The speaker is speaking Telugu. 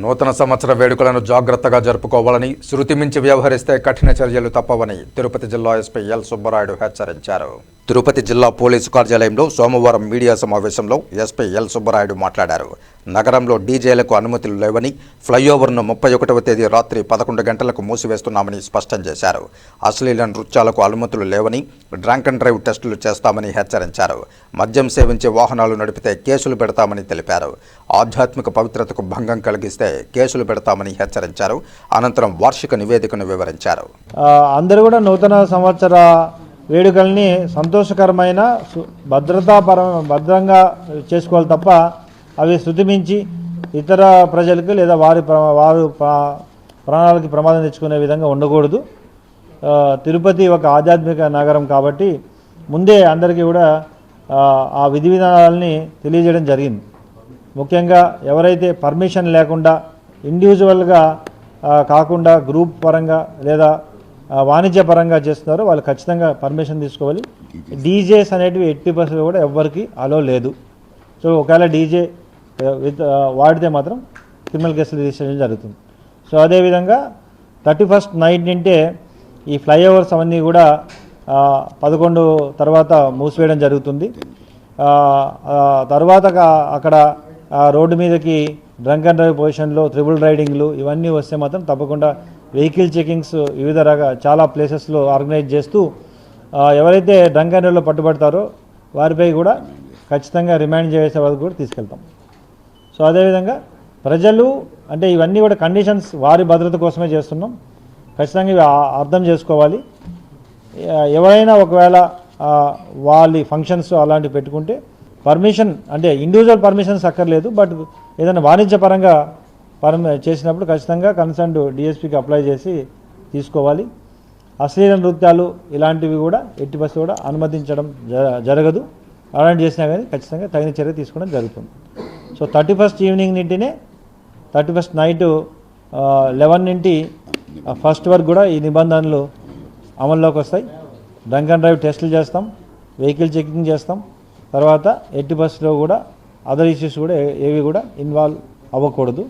నూతన సంవత్సర వేడుకలను జాగ్రత్తగా జరుపుకోవాలని శృతిమించి వ్యవహరిస్తే కఠిన చర్యలు తప్పవని తిరుపతి జిల్లా ఎస్పీ ఎల్ సుబ్బరాయుడు హెచ్చరించారు. తిరుపతి జిల్లా పోలీసు కార్యాలయంలో సోమవారం మీడియా సమావేశంలో ఎస్పీ ఎల్ సుబ్బరాయుడు మాట్లాడారు. నగరంలో డీజేలకు అనుమతులు లేవని ఫ్లైఓవర్ను ముప్పై ఒకటవ తేదీ రాత్రి పదకొండు గంటలకు మూసివేస్తున్నామని స్పష్టం చేశారు. అశ్లీల నృత్యాలకు అనుమతులు లేవని డ్రంక్ అండ్ డ్రైవ్ టెస్టులు చేస్తామని హెచ్చరించారు. మద్యం సేవించే వాహనాలు నడిపితే కేసులు పెడతామని తెలిపారు. ఆధ్యాత్మిక పవిత్రతకు భంగం కలిగిస్తే కేసులు పెడతామని హెచ్చరించారు. అనంతరం వార్షిక నివేదికను వివరించారు. అందరూ కూడా నూతన సంవత్సర వేడుకల్ని సంతోషకరమైన భద్రతాపర భద్రంగా చేసుకోవాలి తప్ప అవి శృతిమించి ఇతర ప్రజలకు లేదా వారి ప్ర- వారు ప్రా- ప్రాణాలకి ప్రమాదం తెచ్చుకునే విధంగా ఉండకూడదు. తిరుపతి ఒక ఆధ్యాత్మిక నగరం కాబట్టి ముందే అందరికీ కూడా ఆ, విధి విధానాలని తెలియజేయడం జరిగింది. ముఖ్యంగా ఎవరైతే పర్మిషన్ లేకుండా ఇండివిజువల్గా కాకుండా గ్రూప్ పరంగా లేదా వాణిజ్యపరంగా చేస్తున్నారు వాళ్ళు ఖచ్చితంగా పర్మిషన్ తీసుకోవాలి. డీజేస్ అనేటివి ఎట్టి పర్సెంట్ కూడా ఎవరికి అలో లేదు. సో ఒకవేళ డీజే విత్ వాడితే మాత్రం క్రిమినల్ కేసులు రిజిస్ట్రేషన్ జరుగుతుంది. సో అదేవిధంగా థర్టీ ఫస్ట్ నైట్ నింటే ఈ ఫ్లైఓవర్స్ అవన్నీ కూడా పదకొండు తర్వాత మూసివేయడం జరుగుతుంది. తర్వాత అక్కడ రోడ్డు మీదకి డ్రంక్ అండ్ డ్రైవ్ పొజిషన్లో త్రిబుల్ రైడింగ్లు ఇవన్నీ వస్తే మాత్రం తప్పకుండా వెహికల్ చెకింగ్స్ వివిధ రక చాలా ప్లేసెస్లో ఆర్గనైజ్ చేస్తూ ఎవరైతే డ్రంక్ అండ్ పట్టుబడతారో వారిపై కూడా ఖచ్చితంగా రిమాండ్ చేసే వరకు కూడా తీసుకెళ్తాం. సో అదేవిధంగా ప్రజలు అంటే ఇవన్నీ కూడా కండిషన్స్ వారి భద్రత కోసమే చేస్తున్నాం. ఖచ్చితంగా ఇవి అర్థం చేసుకోవాలి. ఎవరైనా ఒకవేళ వాళ్ళ ఫంక్షన్స్ అలాంటివి పెట్టుకుంటే పర్మిషన్ అంటే ఇండివిజువల్ పర్మిషన్స్ అక్కర్లేదు బట్ ఏదైనా వాణిజ్యపరంగా పర్మి చేసినప్పుడు ఖచ్చితంగా కన్సర్న్ డిఎస్పీకి అప్లై చేసి తీసుకోవాలి. అశ్లీల నృత్యాలు ఇలాంటివి కూడా ఎట్టి బస్సు కూడా అనుమతించడం జ- జరగదు. అలాంటి చేసినా కానీ ఖచ్చితంగా తగిన చర్య తీసుకోవడం జరుగుతుంది. సో థర్టీ ఫస్ట్ ఈవినింగ్ నింటినే థర్టీ ఫస్ట్ నైట్ లెవెన్ నుండి ఫస్ట్ వరకు కూడా ఈ నిబంధనలు అమల్లోకి వస్తాయి. డ్రంక్ అండ్ డ్రైవ్ టెస్టులు చేస్తాం వెహికల్ చెకింగ్ చేస్తాం. తర్వాత ఎట్టి బస్సులో కూడా అదర్ ఇష్యూస్ కూడా ఏవి కూడా ఇన్వాల్వ్ అవ్వకూడదు.